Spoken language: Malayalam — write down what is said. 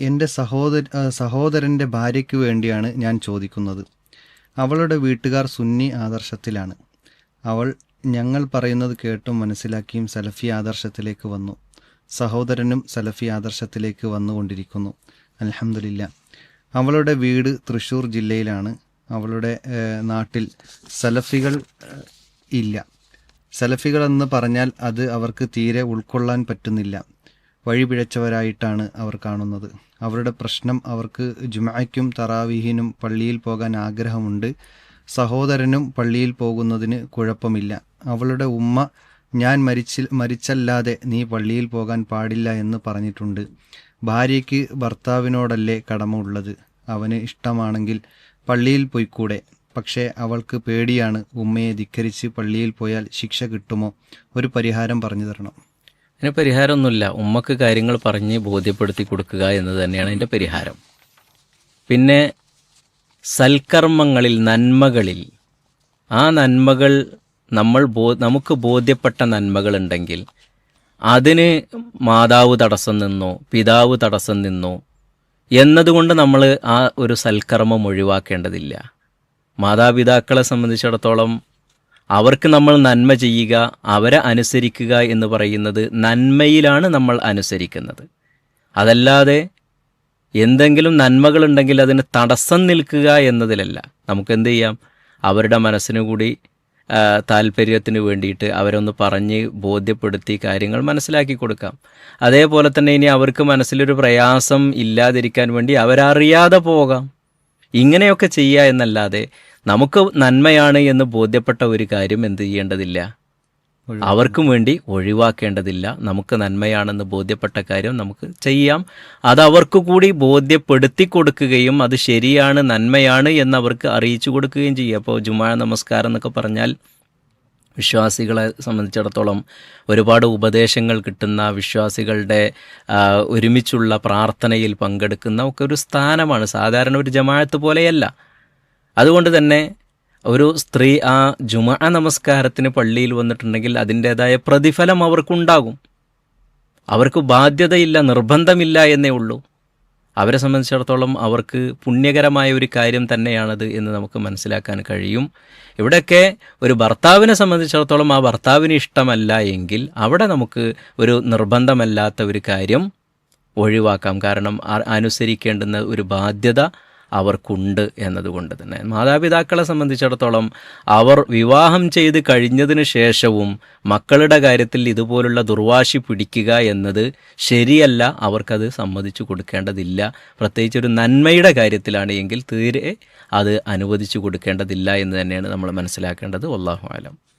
എന്റെ സഹോദര സഹോദരന്റെ ഭാര്യയ്ക്ക് വേണ്ടിയാണ് ഞാൻ ചോദിക്കുന്നത്. അവളുടെ വീട്ടുകാർ സുന്നി ആദർശത്തിലാണ്. അവൾ ഞങ്ങൾ പറയുന്നത് കേട്ടും മനസ്സിലാക്കിയും സലഫി ആദർശത്തിലേക്ക് വന്നു. സഹോദരനും സലഫി ആദർശത്തിലേക്ക് വന്നുകൊണ്ടിരിക്കുന്നു. അലഹമില്ല അവളുടെ വീട് തൃശ്ശൂർ ജില്ലയിലാണ്. അവളുടെ നാട്ടിൽ സലഫികൾ ഇല്ല. സലഫികൾ എന്ന് പറഞ്ഞാൽ അത് അവർക്ക് തീരെ ഉൾക്കൊള്ളാൻ പറ്റുന്നില്ല. വഴിപിഴച്ചവരായിട്ടാണ് അവർ കാണുന്നത്. അവരുടെ പ്രശ്നം അവർക്ക് ജുമയ്ക്കും തറാവീഹിനും പള്ളിയിൽ പോകാൻ ആഗ്രഹമുണ്ട്. സഹോദരനും പള്ളിയിൽ പോകുന്നതിന് കുഴപ്പമില്ല. അവളുടെ ഉമ്മ ഞാൻ മരിച്ചിൽ മരിച്ചല്ലാതെ നീ പള്ളിയിൽ പോകാൻ പാടില്ല എന്ന് പറഞ്ഞിട്ടുണ്ട്. ഭാര്യയ്ക്ക് ഭർത്താവിനോടല്ലേ കടമ ഉള്ളത് അവന് ഇഷ്ടമാണെങ്കിൽ പള്ളിയിൽ പോയിക്കൂടെ. പക്ഷേ അവൾക്ക് പേടിയാണ് ഉമ്മയെ ധിക്കരിച്ച് പള്ളിയിൽ പോയാൽ ശിക്ഷ കിട്ടുമോ? ഒരു പരിഹാരം പറഞ്ഞു തരണം. അതിന് പരിഹാരമൊന്നുമില്ല. ഉമ്മക്ക് കാര്യങ്ങൾ പറഞ്ഞ് ബോധ്യപ്പെടുത്തി കൊടുക്കുക എന്ന് തന്നെയാണ് അതിന്റെ പരിഹാരം. പിന്നെ സൽക്കർമ്മങ്ങളിൽ നന്മകളിൽ. ആ നന്മകൾ നമ്മൾ ബോ നമുക്ക് ബോധ്യപ്പെട്ട നന്മകളുണ്ടെങ്കിൽ അതിന് മാതാവ് തടസ്സം നിന്നോ പിതാവ് തടസ്സം നിന്നോ എന്നതുകൊണ്ട് നമ്മൾ ആ ഒരു സൽക്കർമ്മം ഒഴിവാക്കേണ്ടതില്ല. മാതാപിതാക്കളെ സംബന്ധിച്ചിടത്തോളം അവർക്ക് നമ്മൾ നന്മ ചെയ്യുക അവരെ അനുസരിക്കുക എന്ന് പറയുന്നത് നന്മയിലാണ് നമ്മൾ അനുസരിക്കുന്നത്. അതല്ലാതെ എന്തെങ്കിലും നന്മകളുണ്ടെങ്കിൽ അതിന് തടസ്സം നിൽക്കുക എന്നതിലല്ല. നമുക്ക് എന്ത് ചെയ്യാം? അവരുടെ മനസ്സിനു കൂടി താല്പര്യത്തിന് വേണ്ടിയിട്ട് അവരൊന്ന് പറഞ്ഞ് ബോധ്യപ്പെടുത്തി കാര്യങ്ങൾ മനസ്സിലാക്കി കൊടുക്കാം. അതേപോലെ തന്നെ ഇനി അവർക്ക് മനസ്സിലൊരു പ്രയാസം ഇല്ലാതിരിക്കാൻ വേണ്ടി അവരറിയാതെ പോകാം. ഇങ്ങനെയൊക്കെ ചെയ്യുക എന്നല്ലാതെ നമുക്ക് നന്മയാണ് എന്ന് ബോധ്യപ്പെട്ട ഒരു കാര്യം എന്ത് ചെയ്യേണ്ടതില്ല? അവർക്കും വേണ്ടി ഒഴിവാക്കേണ്ടതില്ല. നമുക്ക് നന്മയാണെന്ന് ബോധ്യപ്പെട്ട കാര്യം നമുക്ക് ചെയ്യാം. അത് അവർക്ക് കൂടി ബോധ്യപ്പെടുത്തി കൊടുക്കുകയും അത് ശരിയാണ് നന്മയാണ് എന്ന് അവർക്ക് അറിയിച്ചു കൊടുക്കുകയും ചെയ്യും. അപ്പോൾ ജുമാ നമസ്കാരം എന്നൊക്കെ പറഞ്ഞാൽ വിശ്വാസികളെ സംബന്ധിച്ചിടത്തോളം ഒരുപാട് ഉപദേശങ്ങൾ കിട്ടുന്ന വിശ്വാസികളുടെ ഒരുമിച്ചുള്ള പ്രാർത്ഥനയിൽ പങ്കെടുക്കുന്ന ഒക്കെ ഒരു സ്ഥാനമാണ്. സാധാരണ ഒരു ജമാഅത്ത് പോലെയല്ല. അതുകൊണ്ട് തന്നെ ഒരു സ്ത്രീ ആ ജുമ നമസ്കാരത്തിന് പള്ളിയിൽ വന്നിട്ടുണ്ടെങ്കിൽ അതിന്റേതായ പ്രതിഫലം അവർക്കുണ്ടാകും. അവർക്ക് ബാധ്യതയില്ല നിർബന്ധമില്ല എന്നേ ഉള്ളൂ. അവരെ സംബന്ധിച്ചിടത്തോളം അവർക്ക് പുണ്യകരമായ ഒരു കാര്യം തന്നെയാണത് എന്ന് നമുക്ക് മനസ്സിലാക്കാൻ കഴിയും. ഇവിടെയൊക്കെ ഒരു ഭർത്താവിനെ സംബന്ധിച്ചിടത്തോളം ആ ഭർത്താവിന് ഇഷ്ടമല്ല എങ്കിൽ അവിടെ നമുക്ക് ഒരു നിർബന്ധമല്ലാത്ത ഒരു കാര്യം ഒഴിവാക്കാം. കാരണം അനുസരിക്കേണ്ടുന്ന ഒരു ബാധ്യത അവർക്കുണ്ട് എന്നതുകൊണ്ട് തന്നെ. മാതാപിതാക്കളെ സംബന്ധിച്ചിടത്തോളം അവർ വിവാഹം ചെയ്ത് കഴിഞ്ഞതിന് ശേഷവും മക്കളുടെ കാര്യത്തിൽ ഇതുപോലുള്ള ദുർവാശി പിടിക്കുക എന്നത് ശരിയല്ല. അവർക്കത് സമ്മതിച്ചു കൊടുക്കേണ്ടതില്ല. പ്രത്യേകിച്ച് ഒരു നന്മയുടെ കാര്യത്തിലാണ് എങ്കിൽ തീരെ അത് അനുവദിച്ചു കൊടുക്കേണ്ടതില്ല എന്ന് തന്നെയാണ് നമ്മൾ മനസ്സിലാക്കേണ്ടത്. വല്ലാഹു ആലം.